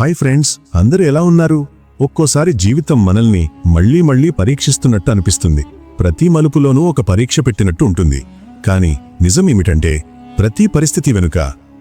Hi friends అందరూ ఎలా ఉన్నారు? ఒక్కోసారి జీవితం మనల్ని మళ్ళీ మళ్ళీ పరీక్షిస్తున్నట్టు అనిపిస్తుంది. ప్రతి మలుపులోనూ ఒక పరీక్ష పెట్టినట్టు ఉంటుంది. కానీ నిజమేమిటంటే ప్రతి పరిస్థితి వెనుక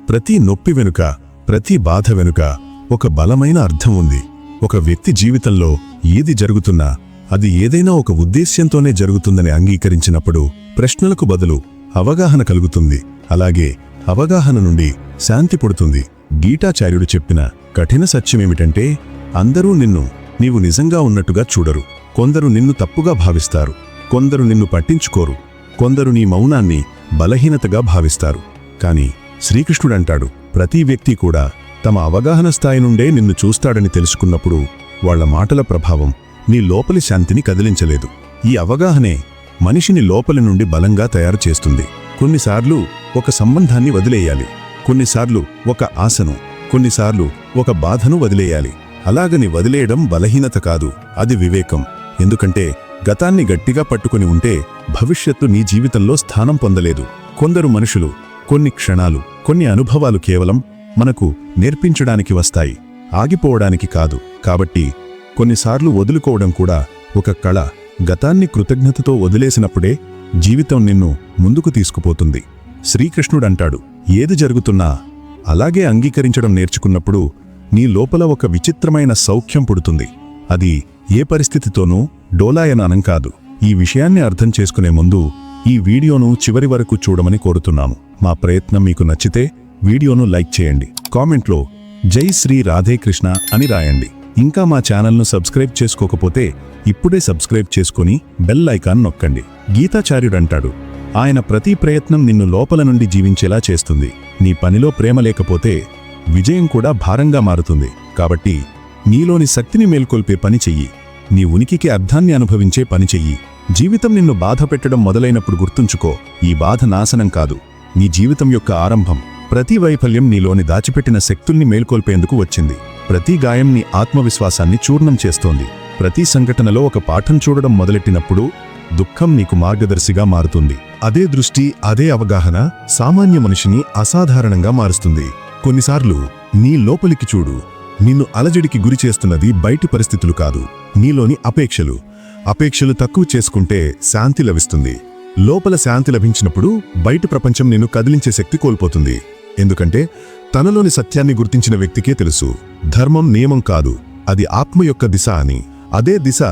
ప్రతి నొప్పి వెనుక ప్రతి బాధ వెనుక ఒక బలమైన అర్థం ఉంది. ఒక వ్యక్తి జీవితంలో ఏది జరుగుతున్నా అది ఏదైనా ఒక ఉద్దేశ్యంతోనే జరుగుతుందని అంగీకరించినప్పుడు ప్రశ్నలకు బదులు అవగాహన కలుగుతుంది. అలాగే అవగాహన నుండి శాంతి పుడుతుంది. గీటాచార్యుడు చెప్పిన కఠిన సత్యమేమిటంటే అందరూ నిన్ను నీవు నిజంగా ఉన్నట్టుగా చూడరు. కొందరు నిన్ను తప్పుగా భావిస్తారు. కొందరు నిన్ను పట్టించుకోరు. కొందరు నీ మౌనాన్ని బలహీనతగా భావిస్తారు. కాని శ్రీకృష్ణుడంటాడు ప్రతి వ్యక్తి కూడా తమ అవగాహన స్థాయి నుండే నిన్ను చూస్తాడని తెలుసుకున్నప్పుడు వాళ్ళ మాటల ప్రభావం నీ లోపలి శాంతిని కదిలించలేదు. ఈ అవగాహనే మనిషిని లోపలి నుండి బలంగా తయారు చేస్తుంది. కొన్నిసార్లు ఒక సంబంధాన్ని వదిలేయాలి. కొన్నిసార్లు ఒక ఆశను కొన్నిసార్లు ఒక బాధను వదిలేయాలి. అలాగని వదిలేయడం బలహీనత కాదు అది వివేకం. ఎందుకంటే గతాన్ని గట్టిగా పట్టుకుని ఉంటే భవిష్యత్తు నీ జీవితంలో స్థానం పొందలేదు. కొందరు మనుషులు కొన్ని క్షణాలు కొన్ని అనుభవాలు కేవలం మనకు నేర్పించడానికి వస్తాయి. ఆగిపోవడానికి కాదు. కాబట్టి కొన్నిసార్లు వదులుకోవడం కూడా ఒక కళ. గతాన్ని కృతజ్ఞతతో వదిలేసినప్పుడే జీవితం నిన్ను ముందుకు తీసుకుపోతుంది. శ్రీకృష్ణుడంటాడు ఏది జరుగుతున్నా అలాగే అంగీకరించడం నేర్చుకున్నప్పుడు నీ లోపల ఒక విచిత్రమైన సౌఖ్యం పుడుతుంది. అది ఏ పరిస్థితితోనూ డోలాయనానం కాదు. ఈ విషయాన్ని అర్థం చేసుకునే ముందు ఈ వీడియోను చివరి వరకు చూడమని కోరుతున్నాము. మా ప్రయత్నం మీకు నచ్చితే వీడియోను లైక్ చేయండి. కామెంట్లో జై శ్రీ రాధేకృష్ణ అని రాయండి. ఇంకా మా ఛానల్ను సబ్స్క్రైబ్ చేసుకోకపోతే ఇప్పుడే సబ్స్క్రైబ్ చేసుకుని బెల్ ఐకాన్ నొక్కండి. గీతాచార్యుడంటాడు ఆయన ప్రతి ప్రయత్నం నిన్ను లోపల నుండి జీవించేలా చేస్తుంది. నీ పనిలో ప్రేమ లేకపోతే విజయం కూడా భారంగా మారుతుంది. కాబట్టి నీలోని శక్తిని మేల్కొల్పే పని చెయ్యి. నీ ఉనికికి అర్థాన్ని అనుభవించే పని చెయ్యి. జీవితం నిన్ను బాధ పెట్టడం మొదలైనప్పుడు గుర్తుంచుకో. ఈ బాధ నాశనం కాదు. నీ జీవితం యొక్క ఆరంభం. ప్రతి వైఫల్యం నీలోని దాచిపెట్టిన శక్తుల్ని మేల్కొల్పేందుకు వచ్చింది. ప్రతి గాయం నీ ఆత్మవిశ్వాసాన్ని చూర్ణం చేస్తోంది. ప్రతి సంఘటనలో ఒక పాఠం చూడడం మొదలెట్టినప్పుడు దుఃఖం నీకు మార్గదర్శిగా మారుతుంది. అదే దృష్టి అదే అవగాహన సామాన్య మనిషిని అసాధారణంగా మారుస్తుంది. కొన్నిసార్లు నీ లోపలికి చూడు. నిన్ను అలజడికి గురి చేస్తున్నది బయటి పరిస్థితులు కాదు. నీలోని అపేక్షలు. అపేక్షలు తక్కువ చేసుకుంటే శాంతి లభిస్తుంది. లోపల శాంతి లభించినప్పుడు బయటి ప్రపంచం నిన్ను కదిలించే శక్తి కోల్పోతుంది. ఎందుకంటే తనలోని సత్యాన్ని గుర్తించిన వ్యక్తికే తెలుసు. ధర్మం నియమం కాదు. అది ఆత్మ యొక్క దిశ అని. అదే దిశ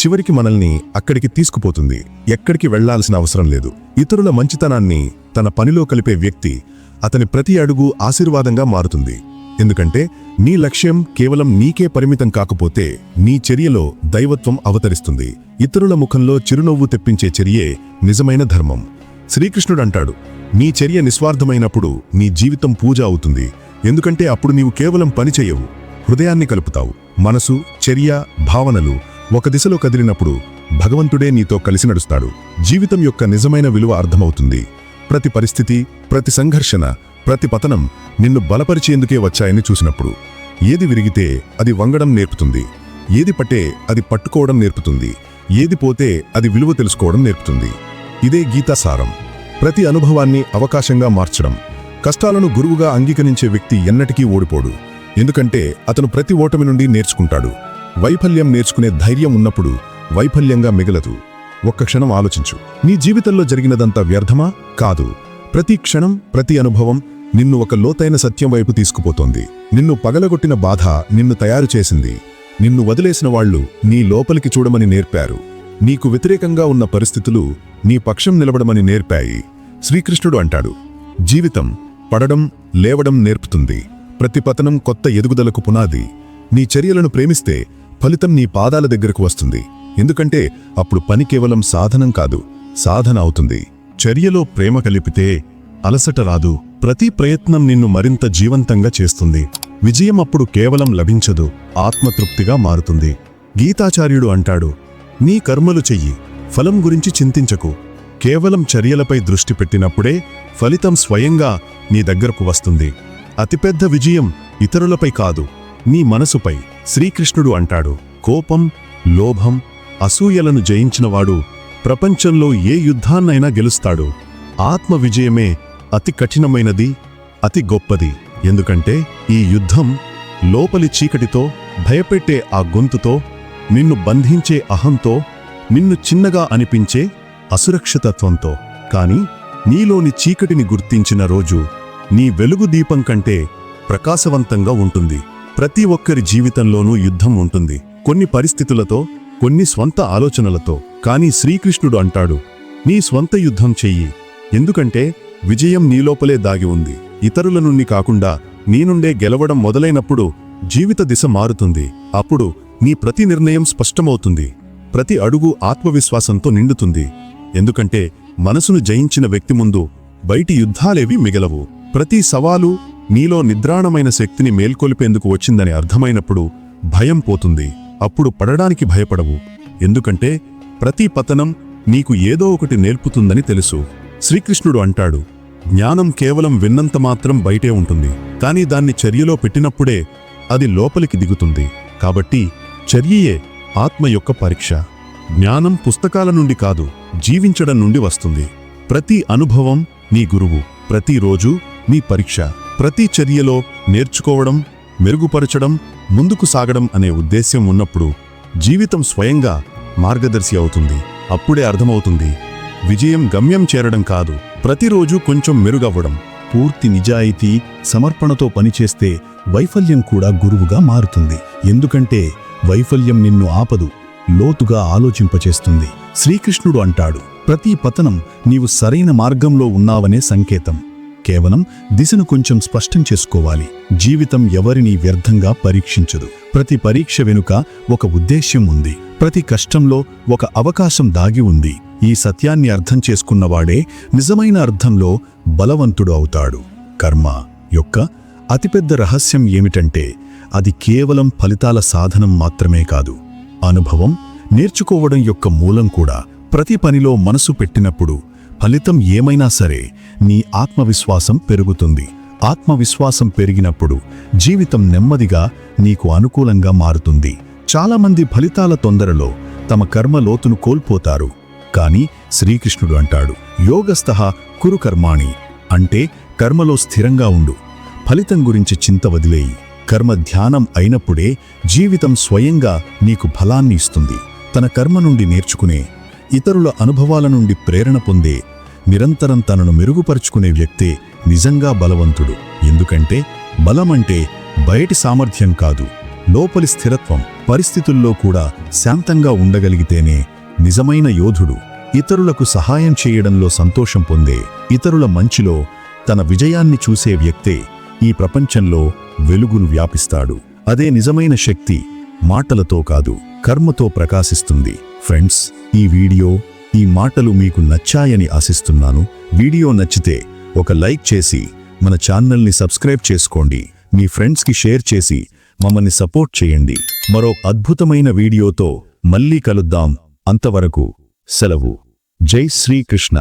చివరికి మనల్ని అక్కడికి తీసుకుపోతుంది. ఎక్కడికి వెళ్ళాల్సిన అవసరం లేదు. ఇతరుల మంచితనాన్ని తన పనిలో కలిపే వ్యక్తి అతని ప్రతి అడుగు ఆశీర్వాదంగా మారుతుంది. ఎందుకంటే నీ లక్ష్యం కేవలం నీకే పరిమితం కాకపోతే నీ చర్యలో దైవత్వం అవతరిస్తుంది. ఇతరుల ముఖంలో చిరునవ్వు తెప్పించే చర్యే నిజమైన ధర్మం. శ్రీకృష్ణుడు అంటాడు నీ చర్య నిస్వార్థమైనప్పుడు నీ జీవితం పూజ అవుతుంది. ఎందుకంటే అప్పుడు నీవు కేవలం పని చేయవు హృదయాన్ని కలుపుతావు. మనసు చర్య భావనలు ఒక దిశలో కదిలినప్పుడు భగవంతుడే నీతో కలిసి నడుస్తాడు. జీవితం యొక్క నిజమైన విలువ అర్థమవుతుంది. ప్రతి పరిస్థితి ప్రతి సంఘర్షణ ప్రతి పతనం నిన్ను బలపరిచేందుకే వచ్చాయని చూసినప్పుడు. ఏది విరిగితే అది వంగడం నేర్పుతుంది. ఏది పట్టే అది పట్టుకోవడం నేర్పుతుంది. ఏది పోతే అది విలువ తెలుసుకోవడం నేర్పుతుంది. ఇదే గీతాసారం ప్రతి అనుభవాన్ని అవకాశంగా మార్చడం. కష్టాలను గురువుగా అంగీకరించే వ్యక్తి ఎన్నటికీ ఓడిపోడు. ఎందుకంటే అతను ప్రతి ఓటమి నుండి నేర్చుకుంటాడు. వైఫల్యం నేర్చుకునే ధైర్యం ఉన్నప్పుడు వైఫల్యంగా మిగలదు. ఒక్క క్షణం ఆలోచించు. నీ జీవితంలో జరిగినదంతా వ్యర్థమా? కాదు. ప్రతి క్షణం ప్రతి అనుభవం నిన్ను ఒక లోతైన సత్యం వైపు తీసుకుపోతోంది. నిన్ను పగలగొట్టిన బాధ నిన్ను తయారు చేసింది. నిన్ను వదిలేసిన వాళ్ళు నీ లోపలికి చూడమని నేర్పారు. నీకు వ్యతిరేకంగా ఉన్న పరిస్థితులు నీ పక్షం నిలబడమని నేర్పాయి. శ్రీకృష్ణుడు అంటాడు జీవితం పడడం లేవడం నేర్పుతుంది. ప్రతి పతనం కొత్త ఎదుగుదలకు పునాది. నీ చర్యలను ప్రేమిస్తే ఫలితం నీ పాదాల దగ్గరకు వస్తుంది. ఎందుకంటే అప్పుడు పని కేవలం సాధనం కాదు సాధన అవుతుంది. చర్యలో ప్రేమ కలిపితే అలసట రాదు. ప్రతి ప్రయత్నం నిన్ను మరింత జీవంతంగా చేస్తుంది. విజయం అప్పుడు కేవలం లభించదు ఆత్మతృప్తిగా మారుతుంది. గీతాచార్యుడు అంటాడు నీ కర్మలు చెయ్యి ఫలం గురించి చింతించకు. కేవలం చర్యలపై దృష్టి పెట్టినప్పుడే ఫలితం స్వయంగా నీ దగ్గరకు వస్తుంది. అతిపెద్ద విజయం ఇతరులపై కాదు నీ మనసుపై శ్రీకృష్ణుడు అంటాడు కోపం లోభం అసూయలను జయించినవాడు ప్రపంచంలో ఏ యుద్ధాన్నైనా గెలుస్తాడు. ఆత్మ విజయమే అతి కఠినమైనది అతి గొప్పది. ఎందుకంటే ఈ యుద్ధం లోపలి చీకటితో భయపెట్టే ఆ గొంతుతో నిన్ను బంధించే అహంతో నిన్ను చిన్నగా అనిపించే అసురక్షితత్వంతో. కాని నీలోని చీకటిని గుర్తించిన రోజు నీ వెలుగు దీపం కంటే ప్రకాశవంతంగా ఉంటుంది. ప్రతి ఒక్కరి జీవితంలోనూ యుద్ధం ఉంటుంది. కొన్ని పరిస్థితులతో కొన్ని స్వంత ఆలోచనలతో. కానీ శ్రీకృష్ణుడు అంటాడు నీ స్వంత యుద్ధం చెయ్యి. ఎందుకంటే విజయం నీలోపలే దాగి ఉంది. ఇతరుల నుండి కాకుండా నీ నుండే గెలవడం మొదలైనప్పుడు జీవిత దిశ మారుతుంది. అప్పుడు నీ ప్రతి నిర్ణయం స్పష్టమవుతుంది. ప్రతి అడుగు ఆత్మవిశ్వాసంతో నిండుతుంది. ఎందుకంటే మనసును జయించిన వ్యక్తి ముందు బయటి యుద్ధాలేవి మిగలవు. ప్రతి సవాలు నీలో నిద్రాణమైన శక్తిని మేల్కొలిపేందుకు వచ్చిందని అర్థమైనప్పుడు భయం పోతుంది. అప్పుడు పడడానికి భయపడవు. ఎందుకంటే ప్రతి పతనం నీకు ఏదో ఒకటి నేర్పుతుందని తెలుసు. శ్రీకృష్ణుడు అంటాడు జ్ఞానం కేవలం విన్నంత మాత్రం బయటే ఉంటుంది. కానీ దాన్ని చర్యలో పెట్టినప్పుడే అది లోపలికి దిగుతుంది. కాబట్టి చర్యయే ఆత్మ యొక్క పరీక్ష. జ్ఞానం పుస్తకాల నుండి కాదు జీవించడం నుండి వస్తుంది. ప్రతి అనుభవం నీ గురువు. ప్రతిరోజు మీ పరీక్ష ప్రతి చర్యలో నేర్చుకోవడం మెరుగుపరచడం ముందుకు సాగడం అనే ఉద్దేశ్యం ఉన్నప్పుడు జీవితం స్వయంగా మార్గదర్శి అవుతుంది. అప్పుడే అర్థమవుతుంది. విజయం గమ్యం చేరడం కాదు. ప్రతిరోజు కొంచెం మెరుగవ్వడం. పూర్తి నిజాయితీ సమర్పణతో పనిచేస్తే వైఫల్యం కూడా గురువుగా మారుతుంది. ఎందుకంటే వైఫల్యం నిన్ను ఆపదు లోతుగా ఆలోచింపచేస్తుంది. శ్రీకృష్ణుడు అంటాడు ప్రతి పతనం నీవు సరైన మార్గంలో ఉన్నావనే సంకేతం. కేవలం దిశను కొంచెం స్పష్టం చేసుకోవాలి. జీవితం ఎవరిని వ్యర్థంగా పరీక్షించదు. ప్రతి పరీక్ష వెనుక ఒక ఉద్దేశ్యం ఉంది. ప్రతి కష్టంలో ఒక అవకాశం దాగి ఉంది. ఈ సత్యాన్ని అర్థం చేసుకున్నవాడే నిజమైన అర్థంలో బలవంతుడు అవుతాడు. కర్మ యొక్క అతిపెద్ద రహస్యం ఏమిటంటే అది కేవలం ఫలితాల సాధనం మాత్రమే కాదు. అనుభవం నేర్చుకోవడం యొక్క మూలం కూడా. ప్రతి పనిలో మనసు పెట్టినప్పుడు ఫలితం ఏమైనా సరే నీ ఆత్మవిశ్వాసం పెరుగుతుంది. ఆత్మవిశ్వాసం పెరిగినప్పుడు జీవితం నెమ్మదిగా నీకు అనుకూలంగా మారుతుంది. చాలామంది ఫలితాల తొందరలో తమ కర్మ లోతును కోల్పోతారు. కాని శ్రీకృష్ణుడు అంటాడు యోగస్థ కురుకర్మాణి. అంటే కర్మలో స్థిరంగా ఉండు. ఫలితం గురించి చింత వదిలేయి. కర్మ ధ్యానం అయినప్పుడే జీవితం స్వయంగా నీకు ఫలాన్ని ఇస్తుంది. తన కర్మ నుండి నేర్చుకునే ఇతరుల అనుభవాల నుండి ప్రేరణ పొందే నిరంతరం తనను మెరుగుపరుచుకునే వ్యక్తే నిజంగా బలవంతుడు. ఎందుకంటే బలమంటే బయటి సామర్థ్యం కాదు లోపలి స్థిరత్వం పరిస్థితుల్లో కూడా శాంతంగా ఉండగలిగితేనే నిజమైన యోధుడు. ఇతరులకు సహాయం చేయడంలో సంతోషం పొందే ఇతరుల మంచిలో తన విజయాన్ని చూసే వ్యక్తే ఈ ప్రపంచంలో వెలుగును వ్యాపిస్తాడు. అదే నిజమైన శక్తి మాటలతో కాదు కర్మతో ప్రకాశిస్తుంది. ఫ్రెండ్స్ ఈ వీడియో ఈ మాటలు మీకు నచ్చాయని ఆశిస్తున్నాను. వీడియో నచ్చితే ఒక లైక్ చేసి మన ఛానల్ని సబ్స్క్రైబ్ చేసుకోండి. మీ ఫ్రెండ్స్కి షేర్ చేసి మమ్మల్ని సపోర్ట్ చేయండి. మరో అద్భుతమైన వీడియోతో మళ్ళీ కలుద్దాం. అంతవరకు సెలవు. జై శ్రీకృష్ణ.